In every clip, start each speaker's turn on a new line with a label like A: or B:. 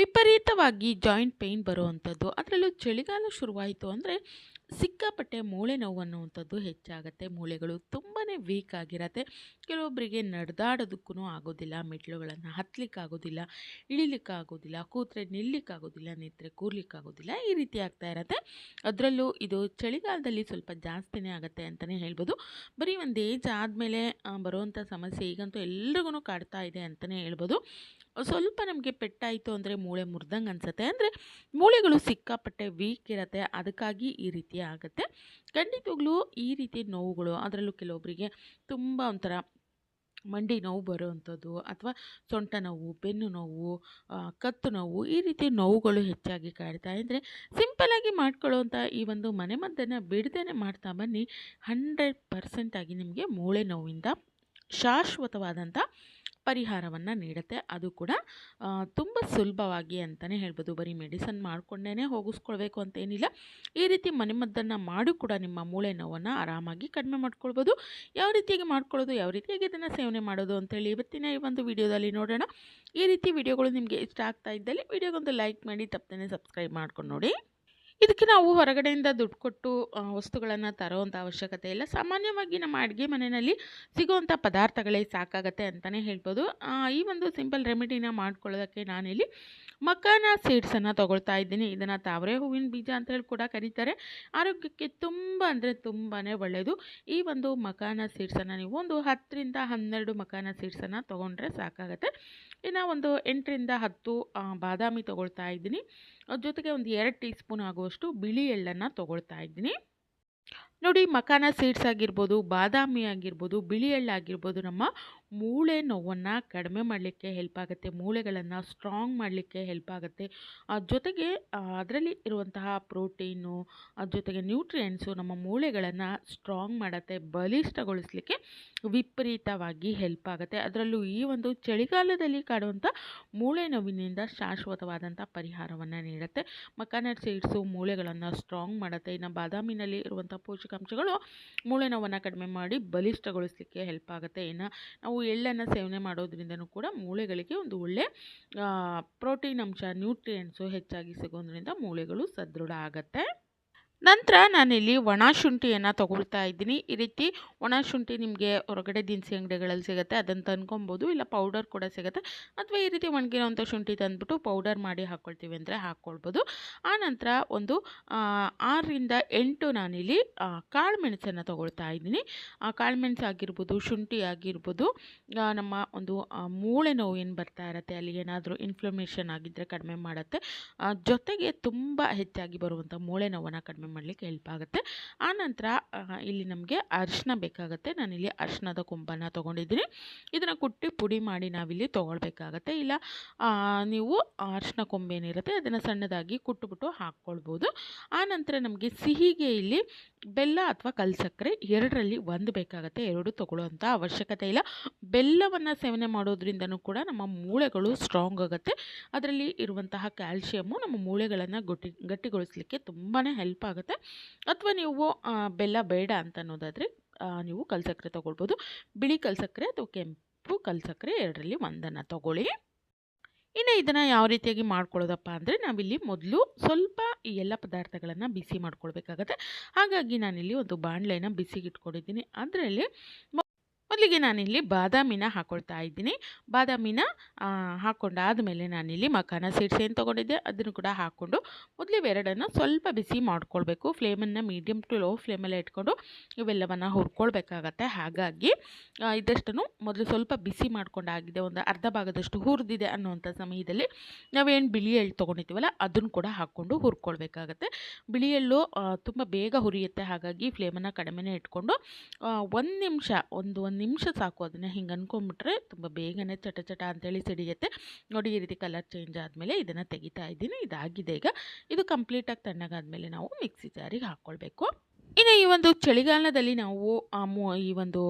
A: ವಿಪರೀತವಾಗಿ joint pain ಬರುವಂಥದ್ದು ಅದರಲ್ಲೂ ಚಳಿಗಾಲ ಶುರುವಾಯಿತು ಅಂದರೆ ಸಿಕ್ಕಾಪಟ್ಟೆ ಮೂಳೆ ನೋವು ಅನ್ನುವಂಥದ್ದು ಹೆಚ್ಚಾಗುತ್ತೆ. ಮೂಳೆಗಳು ತುಂಬಾ ವೀಕ್ ಆಗಿರತ್ತೆ. ಕೆಲವೊಬ್ಬರಿಗೆ ನಡೆದಾಡೋದಕ್ಕೂ ಆಗೋದಿಲ್ಲ ಮೆಟ್ಲುಗಳನ್ನು ಹತ್ತಲಿಕ್ಕಾಗೋದಿಲ್ಲ ಇಳಿಲಿಕ್ಕಾಗೋದಿಲ್ಲ, ಕೂತ್ರೆ ನಿಲ್ಲಿಕ್ಕಾಗೋದಿಲ್ಲ ನಿಂತರೆ ಕೂರ್ಲಿಕ್ಕಾಗೋದಿಲ್ಲ ಈ ರೀತಿ ಆಗ್ತಾ ಇರತ್ತೆ. ಅದರಲ್ಲೂ ಇದು ಚಳಿಗಾಲದಲ್ಲಿ ಸ್ವಲ್ಪ ಜಾಸ್ತಿನೇ ಆಗುತ್ತೆ ಅಂತಲೇ ಹೇಳ್ಬೋದು. ಬರೀ ಒಂದು ಏಜ್ ಆದಮೇಲೆ ಬರುವಂಥ ಸಮಸ್ಯೆ ಈಗಂತೂ ಎಲ್ರಿಗೂ ಕಾಡ್ತಾ ಇದೆ ಅಂತಲೇ ಹೇಳ್ಬೋದು. ಸ್ವಲ್ಪ ನಮಗೆ ಪೆಟ್ಟಾಯಿತು ಅಂದರೆ ಮೂಳೆ ಮುರಿದಂಗೆ ಅನಿಸುತ್ತೆ. ಅಂದರೆ ಮೂಳೆಗಳು ಸಿಕ್ಕಾಪಟ್ಟೆ ವೀಕ್ ಇರುತ್ತೆ. ಅದಕ್ಕಾಗಿ ಈ ರೀತಿ ಆಗುತ್ತೆ. ಖಂಡಿತವಾಗ್ಲೂ ಈ ರೀತಿ ನೋವುಗಳು, ಅದರಲ್ಲೂ ಕೆಲವೊಬ್ಬರಿಗೆ ತುಂಬ ಒಂಥರ ಮಂಡಿ ನೋವು ಬರುವಂಥದ್ದು ಅಥವಾ ಸೊಂಟ ನೋವು, ಬೆನ್ನು ನೋವು ಕತ್ತು ನೋವು ಈ ರೀತಿ ನೋವುಗಳು ಹೆಚ್ಚಾಗಿ ಕಾಡ್ತಾ ಇದ್ದರೆ ಸಿಂಪಲಾಗಿ ಮಾಡ್ಕೊಳ್ಳೋವಂಥ ಈ ಒಂದು ಮನೆಮದ್ದನ್ನು ಬಿಡದೇ ಮಾಡ್ತಾ ಬನ್ನಿ. ಹಂಡ್ರೆಡ್ ಪರ್ಸೆಂಟಾಗಿ ನಿಮಗೆ ಮೂಳೆ ನೋವಿಂದ ಶಾಶ್ವತವಾದಂಥ ಪರಿಹಾರವನ್ನು ನೀಡುತ್ತೆ. ಅದು ಕೂಡ ತುಂಬ ಸುಲಭವಾಗಿ ಅಂತಲೇ ಹೇಳ್ಬೋದು. ಬರೀ ಮೆಡಿಸನ್ ಮಾಡಿಕೊಂಡೇ ಹೋಗಿಸ್ಕೊಳ್ಬೇಕು ಅಂತೇನಿಲ್ಲ ಈ ರೀತಿ ಮನೆಮದ್ದನ್ನು ಮಾಡಿ ಕೂಡ ನಿಮ್ಮ ಮೂಳೆ ನೋವನ್ನು ಆರಾಮಾಗಿ ಕಡಿಮೆ ಮಾಡ್ಕೊಳ್ಬೋದು. ಯಾವ ರೀತಿಯಾಗಿ ಮಾಡ್ಕೊಳ್ಳೋದು, ಯಾವ ರೀತಿಯಾಗಿ ಇದನ್ನು ಸೇವನೆ ಮಾಡೋದು ಅಂತೇಳಿ ಇವತ್ತಿನ ಈ ಒಂದು ವಿಡಿಯೋದಲ್ಲಿ ನೋಡೋಣ. ಈ ರೀತಿ ವಿಡಿಯೋಗಳು ನಿಮಗೆ ಇಷ್ಟ ಆಗ್ತಾ ಇದ್ದಲ್ಲಿ, ವಿಡಿಯೋಗೊಂದು ಲೈಕ್ ಮಾಡಿ, ತಪ್ಪದೇ ಸಬ್ಸ್ಕ್ರೈಬ್ ಮಾಡ್ಕೊಂಡು ನೋಡಿ. ಇದಕ್ಕೆ ನಾವು ಹೊರಗಡೆಯಿಂದ ದುಡ್ಡು ಕೊಟ್ಟು ವಸ್ತುಗಳನ್ನು ತರೋವಂಥ ಅವಶ್ಯಕತೆ ಇಲ್ಲ. ಸಾಮಾನ್ಯವಾಗಿ ನಮ್ಮ ಅಡುಗೆ ಮನೆಯಲ್ಲಿ ಸಿಗುವಂಥ ಪದಾರ್ಥಗಳೇ ಸಾಕಾಗತ್ತೆ ಅಂತಲೇ ಹೇಳ್ಬೋದು. ಈ ಒಂದು ಸಿಂಪಲ್ ರೆಮಿಡಿನ ಮಾಡ್ಕೊಳ್ಳೋದಕ್ಕೆ ನಾನಿಲ್ಲಿ ಮಕಾನ ಸೀಡ್ಸನ್ನು ತೊಗೊಳ್ತಾ ಇದ್ದೀನಿ. ಇದನ್ನು ತಾವರೆ ಹೂವಿನ ಬೀಜ ಅಂತ ಹೇಳಿ ಕೂಡ ಕರೀತಾರೆ. ಆರೋಗ್ಯಕ್ಕೆ ತುಂಬ ಅಂದರೆ ತುಂಬಾ ಒಳ್ಳೆಯದು ಈ ಒಂದು ಮಕಾನ ಸೀಡ್ಸನ್ನು ನೀವು ಒಂದು ಹತ್ತರಿಂದ ಹನ್ನೆರಡು ಮಕಾನ ಸೀಡ್ಸನ್ನು ತೊಗೊಂಡ್ರೆ ಸಾಕಾಗತ್ತೆ. ಇನ್ನು ಒಂದು ಎಂಟರಿಂದ ಹತ್ತು ಬಾದಾಮಿ ತೊಗೊಳ್ತಾ ಇದ್ದೀನಿ. ಅದ್ರ ಜೊತೆಗೆ ಒಂದು ಎರಡು ಟೀ ಸ್ಪೂನ್ ಆಗುವಷ್ಟು ಬಿಳಿ ಎಳ್ಳನ್ನು ತೊಗೊಳ್ತಾ ಇದ್ದೀನಿ. ನೋಡಿ ಮಖಾನ ಸೀಡ್ಸ್ ಆಗಿರ್ಬೋದು, ಬಾದಾಮಿ ಆಗಿರ್ಬೋದು, ಬಿಳಿ ಎಳ್ಳು ಆಗಿರ್ಬೋದು, ನಮ್ಮ ಮೂಳೆ ನೋವನ್ನು ಕಡಿಮೆ ಮಾಡಲಿಕ್ಕೆ ಹೆಲ್ಪ್ ಆಗುತ್ತೆ, ಮೂಳೆಗಳನ್ನು ಸ್ಟ್ರಾಂಗ್ ಮಾಡಲಿಕ್ಕೆ ಹೆಲ್ಪ್ ಆಗುತ್ತೆ. ಜೊತೆಗೆ ಅದರಲ್ಲಿ ಇರುವಂತಹ ಪ್ರೋಟೀನು ಜೊತೆಗೆ ನ್ಯೂಟ್ರಿಯೆಂಟ್ಸು ನಮ್ಮ ಮೂಳೆಗಳನ್ನು ಸ್ಟ್ರಾಂಗ್ ಮಾಡುತ್ತೆ, ಬಲಿಷ್ಠಗೊಳಿಸಲಿಕ್ಕೆ ವಿಪರೀತವಾಗಿ ಹೆಲ್ಪ್ ಆಗುತ್ತೆ. ಅದರಲ್ಲೂ ಈ ಒಂದು ಚಳಿಗಾಲದಲ್ಲಿ ಕಾಡುವಂಥ ಮೂಳೆ ನೋವಿನಿಂದ ಶಾಶ್ವತವಾದಂಥ ಪರಿಹಾರವನ್ನು ನೀಡುತ್ತೆ. ಮಕಾನಟ್ ಸೀಡ್ಸು ಮೂಳೆಗಳನ್ನು ಸ್ಟ್ರಾಂಗ್ ಮಾಡುತ್ತೆ. ಇನ್ನು ಬಾದಾಮಿನಲ್ಲಿ ಇರುವಂಥ ಪೋಷಕಾಂಶಗಳು ಮೂಳೆ ನೋವನ್ನು ಕಡಿಮೆ ಮಾಡಿ ಬಲಿಷ್ಠಗೊಳಿಸಲಿಕ್ಕೆ ಹೆಲ್ಪ್ ಆಗುತ್ತೆ. ಇನ್ನು ನಾವು ಎಳ್ಳನ್ನು ಸೇವನೆ ಮಾಡೋದ್ರಿಂದನೂ ಕೂಡ ಮೂಳೆಗಳಿಗೆ ಒಂದು ಒಳ್ಳೆ ಪ್ರೋಟೀನ್ ಅಂಶ, ನ್ಯೂಟ್ರಿಯೆಂಟ್ಸು ಹೆಚ್ಚಾಗಿ ಸಿಗೋದ್ರಿಂದ ಮೂಳೆಗಳು ಸದೃಢ ಆಗುತ್ತೆ. ನಂತರ ನಾನಿಲ್ಲಿ ಒಣ ಶುಂಠಿಯನ್ನು ತಗೊಳ್ತಾ ಇದ್ದೀನಿ. ಈ ರೀತಿ ಒಣ ಶುಂಠಿ ನಿಮಗೆ ಹೊರಗಡೆ ದಿನಸಿ ಅಂಗಡಿಗಳಲ್ಲಿ ಸಿಗುತ್ತೆ ಅದನ್ನು ತಂದ್ಕೊಬೋದು ಇಲ್ಲ ಪೌಡರ್ ಕೂಡ ಸಿಗುತ್ತೆ. ಅಥವಾ ಈ ರೀತಿ ಒಣಗಿರೋಂಥ ಶುಂಠಿ ತಂದ್ಬಿಟ್ಟು ಪೌಡರ್ ಮಾಡಿ ಹಾಕ್ಕೊಳ್ತೀವಿ ಅಂದರೆ ಹಾಕ್ಕೊಳ್ಬೋದು ಆನಂತರ ಒಂದು ಆ, ಆರರಿಂದ ಎಂಟು ನಾನಿಲ್ಲಿ ಕಾಳು ಮೆಣಸನ್ನು ತಗೊಳ್ತಾ ಇದ್ದೀನಿ. ಆ ಕಾಳು ಮೆಣಸು ಆಗಿರ್ಬೋದು ಶುಂಠಿ ಆಗಿರ್ಬೋದು ನಮ್ಮ ಒಂದು ಮೂಳೆ ನೋವು ಏನು ಬರ್ತಾ ಇರುತ್ತೆ ಅಲ್ಲಿ ಏನಾದರೂ ಇನ್ಫ್ಲಮೇಷನ್ ಆಗಿದ್ದರೆ ಕಡಿಮೆ ಮಾಡುತ್ತೆ. ಜೊತೆಗೆ ತುಂಬ ಹೆಚ್ಚಾಗಿ ಬರುವಂಥ ಮೂಳೆ ನೋವನ್ನು ಕಡಿಮೆ ಮಾಡಲಿಕ್ಕೆ ಹೆಲ್ಪ್ ಆಗುತ್ತೆ. ಆನಂತರ ಇಲ್ಲಿ ನಮಗೆ ಅರಿಶಿನ ಬೇಕಾಗುತ್ತೆ. ನಾನಿಲ್ಲಿ ಅರಿಶಿನದ ಕೊಂಬನ್ನು ತೊಗೊಂಡಿದ್ದೀನಿ. ಇದನ್ನು ಕುಟ್ಟಿ ಪುಡಿ ಮಾಡಿ ನಾವಿಲ್ಲಿ ತೊಗೊಳ್ಬೇಕಾಗತ್ತೆ. ಇಲ್ಲ ನೀವು ಅರಿಶಿನ ಕೊಂಬೇನಿರುತ್ತೆ ಅದನ್ನು ಸಣ್ಣದಾಗಿ ಕುಟ್ಟುಬಿಟ್ಟು ಹಾಕ್ಕೊಳ್ಬೋದು. ಆನಂತರ ನಮಗೆ ಸಿಹಿಗೆ ಇಲ್ಲಿ ಬೆಲ್ಲ ಅಥವಾ ಕಲ್ಸಕ್ಕರೆ ಎರಡರಲ್ಲಿ ಒಂದು ಬೇಕಾಗುತ್ತೆ. ಎರಡು ತೊಗೊಳ್ಳೋಂಥ ಅವಶ್ಯಕತೆ ಇಲ್ಲ. ಬೆಲ್ಲವನ್ನು ಸೇವನೆ ಮಾಡೋದ್ರಿಂದನೂ ಕೂಡ ನಮ್ಮ ಮೂಳೆಗಳು ಸ್ಟ್ರಾಂಗ್ ಆಗುತ್ತೆ. ಅದರಲ್ಲಿ ಇರುವಂತಹ ಕ್ಯಾಲ್ಶಿಯಮ್ಮು ನಮ್ಮ ಮೂಳೆಗಳನ್ನು ಗಟ್ಟಿ, ಗಟ್ಟಿಗೊಳಿಸ್ಲಿಕ್ಕೆ ತುಂಬಾ ಹೆಲ್ಪ್ ಆಗುತ್ತೆ. ಅಥವಾ ನೀವು ಬೆಲ್ಲ ಬೇಡ ಅಂತ ಅನ್ನೋದಾದರೆ ನೀವು ಕಲ್ಸಕ್ಕರೆ ತೊಗೊಳ್ಬೋದು. ಬಿಳಿ ಕಲ್ಸಕ್ಕರೆ ಅಥವಾ ಕೆಂಪು ಕಲ್ಸಕ್ಕರೆ ಎರಡರಲ್ಲಿ ಒಂದನ್ನು ತಗೊಳ್ಳಿ. ಇನ್ನು ಇದನ್ನು ಯಾವ ರೀತಿಯಾಗಿ ಮಾಡ್ಕೊಳ್ಳೋದಪ್ಪ ಅಂದರೆ, ನಾವಿಲ್ಲಿ ಮೊದಲು ಸ್ವಲ್ಪ ಈ ಎಲ್ಲ ಪದಾರ್ಥಗಳನ್ನು ಬಿಸಿ ಮಾಡ್ಕೊಳ್ಬೇಕಾಗತ್ತೆ. ಹಾಗಾಗಿ ನಾನಿಲ್ಲಿ ಒಂದು ಬಾಣಲೆನ ಬಿಸಿಗಿಟ್ಕೊಂಡಿದ್ದೀನಿ. ಅದರಲ್ಲಿ ಮೊದಲಿಗೆ ನಾನಿಲ್ಲಿ ಬಾದಾಮಿನ ಹಾಕ್ಕೊಳ್ತಾ ಇದ್ದೀನಿ. ಬಾದಾಮಿನ ಹಾಕ್ಕೊಂಡಾದಮೇಲೆ ನಾನಿಲ್ಲಿ ಮಖಾನ ಸೀಡ್ಸ್ ಏನು ತೊಗೊಂಡಿದ್ದೆ. ಅದನ್ನು ಕೂಡ ಹಾಕ್ಕೊಂಡು ಮೊದಲು ಇವೆರಡನ್ನು ಸ್ವಲ್ಪ ಬಿಸಿ ಮಾಡ್ಕೊಳ್ಬೇಕು. ಫ್ಲೇಮನ್ನು ಮೀಡಿಯಮ್ ಟು ಲೋ ಫ್ಲೇಮಲ್ಲಿ ಇಟ್ಕೊಂಡು ಇವೆಲ್ಲವನ್ನು ಹುರ್ಕೊಳ್ಬೇಕಾಗತ್ತೆ. ಹಾಗಾಗಿ ಇದಷ್ಟನ್ನು ಮೊದಲು ಸ್ವಲ್ಪ ಬಿಸಿ ಮಾಡ್ಕೊಂಡಾಗಿದೆ. ಒಂದು ಅರ್ಧ ಭಾಗದಷ್ಟು ಹುರಿದಿದೆ ಅನ್ನುವಂಥ ಸಮಯದಲ್ಲಿ ನಾವೇನು ಬಿಳಿ ಎಳ್ಳು ತೊಗೊಂಡಿದ್ದೀವಲ್ಲ, ಅದನ್ನು ಕೂಡ ಹಾಕ್ಕೊಂಡು ಹುರ್ಕೊಳ್ಬೇಕಾಗತ್ತೆ. ಬಿಳಿ ಎಳ್ಳು ತುಂಬ ಬೇಗ ಹುರಿಯುತ್ತೆ. ಹಾಗಾಗಿ ಫ್ಲೇಮನ್ನು ಕಡಿಮೆನೇ ಇಟ್ಕೊಂಡು ಒಂದು ನಿಮಿಷ, ಒಂದು ಒಂದು ನಿಮಿಷ ಸಾಕು ಅದನ್ನು ಹಿಂಗೆ ಅನ್ಕೊಂಬಿಟ್ರೆ ತುಂಬ ಬೇಗನೆ ಚಟ ಚಟ ಅಂತೇಳಿ ಸಿಡಿಯುತ್ತೆ. ನೋಡಿ ಈ ರೀತಿ ಕಲರ್ ಚೇಂಜ್ ಆದಮೇಲೆ ಇದನ್ನು ತೆಗಿತಾ ಇದ್ದೀನಿ. ಇದಾಗಿದೆ ಈಗ. ಇದು ಕಂಪ್ಲೀಟಾಗಿ ತಣ್ಣಗಾದ್ಮೇಲೆ ನಾವು ಮಿಕ್ಸಿ ಜಾರಿಗೆ ಹಾಕ್ಕೊಳ್ಬೇಕು ಇನ್ನು ಈ ಒಂದು ಚಳಿಗಾಲದಲ್ಲಿ ನಾವು, ಆ ಈ ಒಂದು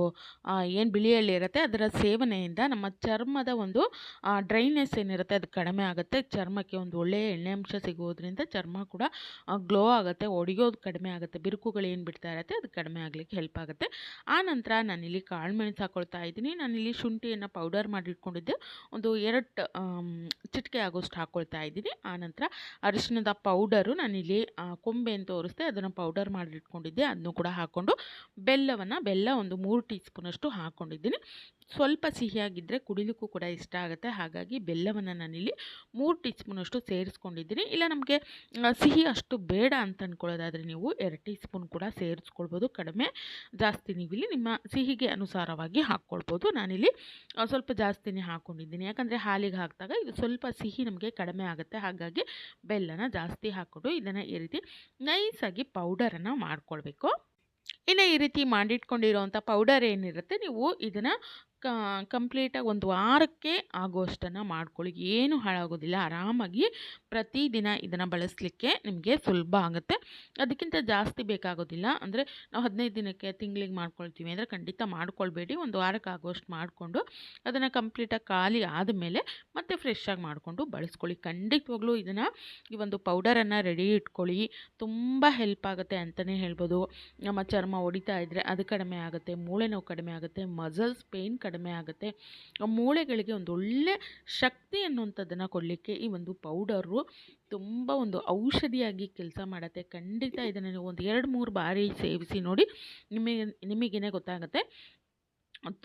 A: ಏನು ಬಿಳಿಯಲ್ಲಿ ಇರುತ್ತೆ, ಅದರ ಸೇವನೆಯಿಂದ ನಮ್ಮ ಚರ್ಮದ ಒಂದು ಡ್ರೈನೆಸ್ ಏನಿರುತ್ತೆ, ಅದು ಕಡಿಮೆ ಆಗುತ್ತೆ. ಚರ್ಮಕ್ಕೆ ಒಂದು ಒಳ್ಳೆಯ ಎಣ್ಣೆ ಅಂಶ ಸಿಗೋದ್ರಿಂದ ಚರ್ಮ ಕೂಡ ಗ್ಲೋ ಆಗುತ್ತೆ, ಒಡೆಯೋದು ಕಡಿಮೆ ಆಗುತ್ತೆ. ಬಿರುಕುಗಳು ಏನು ಬಿಡ್ತಾ ಇರುತ್ತೆ, ಅದು ಕಡಿಮೆ ಆಗಲಿಕ್ಕೆ ಹೆಲ್ಪ್ ಆಗುತ್ತೆ. ಆ ನಂತರ ನಾನಿಲ್ಲಿ ಕಾಳು ಮೆಣಸು ಹಾಕ್ಕೊಳ್ತಾ ಇದ್ದೀನಿ. ನಾನಿಲ್ಲಿ ಶುಂಠಿಯನ್ನು ಪೌಡರ್ ಮಾಡಿಟ್ಕೊಂಡಿದ್ದೆ. ಒಂದು ಎರಡು ಚಿಟಿಕೆ ಆಗೋಷ್ಟು ಹಾಕ್ಕೊಳ್ತಾ ಇದ್ದೀನಿ. ಆನಂತರ ಅರಿಶಿಣದ ಪೌಡರು ನಾನಿಲ್ಲಿ ಕೊಂಬೆ ಅಂತ ತೋರಿಸ್ದೆ, ಅದನ್ನು ಪೌಡರ್ ಮಾಡಿ ಇಟ್ಕೊಂಡಿದ್ದೆ ಅದನ್ನು ಕೂಡ ಹಾಕ್ಕೊಂಡು ಬೆಲ್ಲವನ್ನು ಬೆಲ್ಲ ಒಂದು ಮೂರು ಟೀ ಸ್ಪೂನಷ್ಟು ಹಾಕ್ಕೊಂಡಿದ್ದೀನಿ ಸ್ವಲ್ಪ ಸಿಹಿಯಾಗಿದ್ದರೆ ಕುಡಿಲಿಕ್ಕೂ ಕೂಡ ಇಷ್ಟ ಆಗುತ್ತೆ. ಹಾಗಾಗಿ ಬೆಲ್ಲವನ್ನು ನಾನಿಲ್ಲಿ ಮೂರು ಟೀ ಸ್ಪೂನಷ್ಟು ಸೇರಿಸ್ಕೊಂಡಿದ್ದೀನಿ. ಇಲ್ಲ ನಮಗೆ ಸಿಹಿ ಅಷ್ಟು ಬೇಡ ಅಂತ ಅಂದ್ಕೊಳ್ಳೋದಾದರೆ ನೀವು ಎರಡು ಟೀ ಸ್ಪೂನ್ ಕೂಡ ಸೇರಿಸ್ಕೊಳ್ಬೋದು. ಕಡಿಮೆ ಜಾಸ್ತಿ ನೀವಿಲ್ಲಿ ನಿಮ್ಮ ಸಿಹಿಗೆ ಅನುಸಾರವಾಗಿ ಹಾಕ್ಕೊಳ್ಬೋದು. ನಾನಿಲ್ಲಿ ಸ್ವಲ್ಪ ಜಾಸ್ತಿನೇ ಹಾಕ್ಕೊಂಡಿದ್ದೀನಿ ಯಾಕಂದರೆ ಹಾಲಿಗೆ ಹಾಕಿದಾಗ ಇದು ಸ್ವಲ್ಪ ಸಿಹಿ ನಮಗೆ ಕಡಿಮೆ ಆಗುತ್ತೆ. ಹಾಗಾಗಿ ಬೆಲ್ಲನ ಜಾಸ್ತಿ ಹಾಕ್ಕೊಂಡು ಇದನ್ನು ಈ ರೀತಿ ನೈಸಾಗಿ ಪೌಡರನ್ನು ಮಾಡ್ಕೊಳ್ಬೇಕು ಇನ್ನು ಈ ರೀತಿ ಮಾಡಿಟ್ಕೊಂಡಿರೋವಂಥ ಪೌಡರ್ ಏನಿರುತ್ತೆ ನೀವು ಇದನ್ನು ಕಂಪ್ಲೀಟಾಗಿ ಒಂದು ವಾರಕ್ಕೆ ಆಗೋಷ್ಟನ್ನು ಮಾಡ್ಕೊಳ್ಳಿ. ಏನು ಹಾಳಾಗೋದಿಲ್ಲ. ಆರಾಮಾಗಿ ಪ್ರತಿದಿನ ಇದನ್ನು ಬಳಸಲಿಕ್ಕೆ ನಿಮಗೆ ಸುಲಭ ಆಗುತ್ತೆ. ಅದಕ್ಕಿಂತ ಜಾಸ್ತಿ ಬೇಕಾಗೋದಿಲ್ಲ. ಅಂದರೆ ನಾವು ಹದಿನೈದು ದಿನಕ್ಕೆ ತಿಂಗಳಿಗೆ ಮಾಡ್ಕೊಳ್ತೀವಿ ಅಂದರೆ ಖಂಡಿತ ಮಾಡ್ಕೊಳ್ಬೇಡಿ. ಒಂದು ವಾರಕ್ಕೆ ಆಗೋಷ್ಟು ಮಾಡಿಕೊಂಡು ಅದನ್ನು ಕಂಪ್ಲೀಟಾಗಿ ಖಾಲಿ ಆದಮೇಲೆ ಮತ್ತೆ ಫ್ರೆಶ್ ಮಾಡಿಕೊಂಡು ಬಳಸ್ಕೊಳ್ಳಿ. ಖಂಡಿತವಾಗ್ಲೂ ಇದನ್ನು ಈ ಒಂದು ಪೌಡರನ್ನು ರೆಡಿ ಇಟ್ಕೊಳ್ಳಿ. ತುಂಬ ಹೆಲ್ಪ್ ಆಗುತ್ತೆ ಅಂತಲೇ ಹೇಳ್ಬೋದು. ನಮ್ಮ ಚರ್ಮ ಹೊಡಿತಾ ಇದ್ದರೆ ಅದು ಕಡಿಮೆ ಆಗುತ್ತೆ ಮೂಳೆ ನೋವು ಕಡಿಮೆ ಆಗುತ್ತೆ ಮಸಲ್ಸ್ ಪೇಯ್ನ್ ಕಡಿಮೆ ಆಗುತ್ತೆ. ಆ ಮೂಳೆಗಳಿಗೆ ಒಂದು ಒಳ್ಳೆ ಶಕ್ತಿ ಅನ್ನುವಂಥದ್ದನ್ನು ಕೊಡಲಿಕ್ಕೆ ಈ ಒಂದು ಪೌಡರು ತುಂಬ ಒಂದು ಔಷಧಿಯಾಗಿ ಕೆಲಸ ಮಾಡುತ್ತೆ. ಖಂಡಿತ ಇದನ್ನು ನೀವು ಒಂದು ಎರಡು ಮೂರು ಬಾರಿ ಸೇವಿಸಿ ನೋಡಿ ನಿಮಗೆ, ನಿಮಗೇನೆ ಗೊತ್ತಾಗುತ್ತೆ.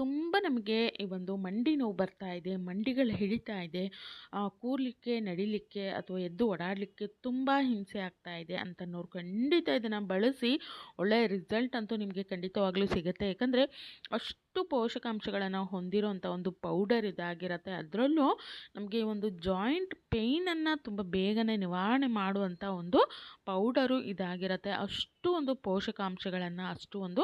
A: ತುಂಬ ನಮಗೆ ಈ ಒಂದು ಮಂಡಿ ನೋವು ಬರ್ತಾ ಇದೆ, ಮಂಡಿಗಳು ಹಿಡಿತಾ ಇದೆ ಕೂರ್ಲಿಕ್ಕೆ, ನಡಿಲಿಕ್ಕೆ ಅಥವಾ ಎದ್ದು ಓಡಾಡಲಿಕ್ಕೆ ತುಂಬ ಹಿಂಸೆ ಆಗ್ತಾ ಇದೆ ಅಂತನೋರು ಖಂಡಿತ ಇದನ್ನು ಬಳಸಿ ಒಳ್ಳೆಯ ರಿಸಲ್ಟ್ ಅಂತೂ ನಿಮಗೆ ಖಂಡಿತವಾಗ್ಲೂ ಸಿಗುತ್ತೆ. ಯಾಕಂದರೆ ಅಷ್ಟು ಪೋಷಕಾಂಶಗಳನ್ನು ಹೊಂದಿರೋಂಥ ಒಂದು ಪೌಡರ್ ಇದಾಗಿರುತ್ತೆ. ಅದರಲ್ಲೂ ನಮಗೆ ಒಂದು ಜಾಯಿಂಟ್ ಪೇಯ್ನನ್ನು ತುಂಬ ಬೇಗನೆ ನಿವಾರಣೆ ಮಾಡುವಂಥ ಒಂದು ಪೌಡರು ಇದಾಗಿರುತ್ತೆ. ಅಷ್ಟು ಒಂದು ಪೋಷಕಾಂಶಗಳನ್ನು, ಅಷ್ಟು ಒಂದು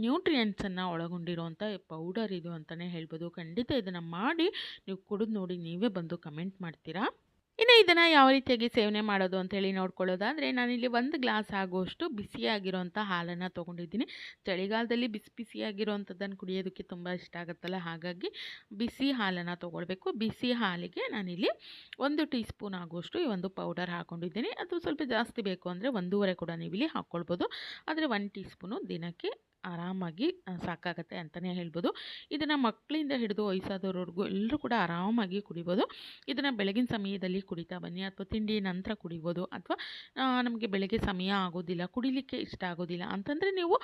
A: ನ್ಯೂಟ್ರಿಯೆಂಟ್ಸನ್ನು ಒಳಗೊಂಡಿರುವಂಥ ಪೌಡರ್ ಇದು ಅಂತಲೇ ಹೇಳ್ಬೋದು. ಖಂಡಿತ ಇದನ್ನು ಮಾಡಿ ನೀವು ಕುಡಿದು ನೋಡಿ ನೀವೇ ಬಂದು ಕಮೆಂಟ್ ಮಾಡ್ತೀರಾ? ಇನ್ನು ಇದನ್ನು ಯಾವ ರೀತಿಯಾಗಿ ಸೇವನೆ ಮಾಡೋದು ಅಂತೇಳಿ ನೋಡ್ಕೊಳ್ಳೋದಾದರೆ ನಾನಿಲ್ಲಿ ಒಂದು ಗ್ಲಾಸ್ ಆಗುವಷ್ಟು ಬಿಸಿಯಾಗಿರೋಂಥ ಹಾಲನ್ನು ತೊಗೊಂಡಿದ್ದೀನಿ. ಚಳಿಗಾಲದಲ್ಲಿ ಬಿಸಿ ಬಿಸಿಯಾಗಿರೋವಂಥದ್ದನ್ನು ಕುಡಿಯೋದಕ್ಕೆ ತುಂಬ ಇಷ್ಟ ಆಗುತ್ತಲ್ಲ, ಹಾಗಾಗಿ ಬಿಸಿ ಹಾಲನ್ನು ತೊಗೊಳ್ಬೇಕು. ಬಿಸಿ ಹಾಲಿಗೆ ನಾನಿಲ್ಲಿ ಒಂದು ಟೀ ಸ್ಪೂನ್ ಆಗುವಷ್ಟು ಈ ಒಂದು ಪೌಡರ್ ಹಾಕ್ಕೊಂಡಿದ್ದೀನಿ ಅದು ಸ್ವಲ್ಪ ಜಾಸ್ತಿ ಬೇಕು ಅಂದರೆ ಒಂದೂವರೆ ಕೂಡ ನೀವು ಇಲ್ಲಿ ಹಾಕ್ಕೊಳ್ಬೋದು. ಆದರೆ ಒನ್ ಟೀ ಸ್ಪೂನು ದಿನಕ್ಕೆ ಆರಾಮಾಗಿ ಸಾಕಾಗುತ್ತೆ ಅಂತಲೇ ಹೇಳ್ಬೋದು. ಇದನ್ನು ಮಕ್ಕಳಿಂದ ಹಿಡಿದು ವಯಸ್ಸಾದವ್ರವರೆಗೂ ಎಲ್ಲರೂ ಕೂಡ ಆರಾಮಾಗಿ ಕುಡಿಬೋದು. ಇದನ್ನು ಬೆಳಗಿನ ಸಮಯದಲ್ಲಿ ಕುಡಿತಾ ಬನ್ನಿ ಅಥವಾ ತಿಂಡಿ ನಂತರ ಕುಡಿಬೋದು ಅಥವಾ ನಮಗೆ ಬೆಳಗ್ಗೆ ಸಮಯ ಆಗೋದಿಲ್ಲ, ಕುಡಿಲಿಕ್ಕೆ ಇಷ್ಟ ಆಗೋದಿಲ್ಲ ಅಂತಂದರೆ ನೀವು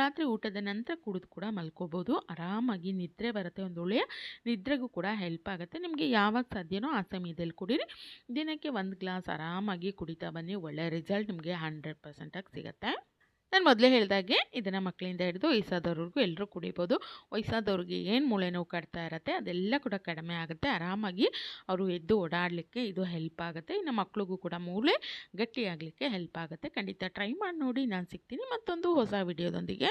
A: ರಾತ್ರಿ ಊಟದ ನಂತರ ಕುಡಿದು ಕೂಡ ಮಲ್ಕೋಬೋದು. ಆರಾಮಾಗಿ ನಿದ್ರೆ ಬರುತ್ತೆ, ಒಂದು ಒಳ್ಳೆಯ ನಿದ್ರೆಗೂ ಕೂಡ ಹೆಲ್ಪ್ ಆಗುತ್ತೆ. ನಿಮಗೆ ಯಾವಾಗ ಸಾಧ್ಯನೋ ಆ ಸಮಯದಲ್ಲಿ ಕುಡೀರಿ. ದಿನಕ್ಕೆ ಒಂದು ಗ್ಲಾಸ್ ಆರಾಮಾಗಿ ಕುಡಿತಾ ಬನ್ನಿ. ಒಳ್ಳೆಯ ರಿಸಲ್ಟ್ ನಿಮಗೆ ಹಂಡ್ರೆಡ್ ಪರ್ಸೆಂಟಾಗಿ ಸಿಗುತ್ತೆ. ನಾನು ಮೊದಲೇ ಹೇಳಿದಾಗೆ ಇದನ್ನು ಮಕ್ಕಳಿಂದ ಹಿಡಿದು ವಯಸ್ಸಾದವ್ರಿಗೂ ಎಲ್ಲರೂ ಕುಡಿಬೋದು. ವಯಸ್ಸಾದವ್ರಿಗೆ ಏನು ಮೂಳೆ ನೋವು ಕಟ್ತಾ ಇರುತ್ತೆ ಅದೆಲ್ಲ ಕೂಡ ಕಡಿಮೆ ಆಗುತ್ತೆ. ಆರಾಮಾಗಿ ಅವರು ಎದ್ದು ಓಡಾಡಲಿಕ್ಕೆ ಇದು ಹೆಲ್ಪ್ ಆಗುತ್ತೆ. ಇನ್ನು ಮಕ್ಕಳಿಗೂ ಕೂಡ ಮೂಳೆ ಗಟ್ಟಿಯಾಗಲಿಕ್ಕೆ ಹೆಲ್ಪ್ ಆಗುತ್ತೆ. ಖಂಡಿತ ಟ್ರೈ ಮಾಡಿ ನೋಡಿ, ನಾನು ಸಿಗ್ತೀನಿ ಮತ್ತೊಂದು ಹೊಸ ವಿಡಿಯೋದೊಂದಿಗೆ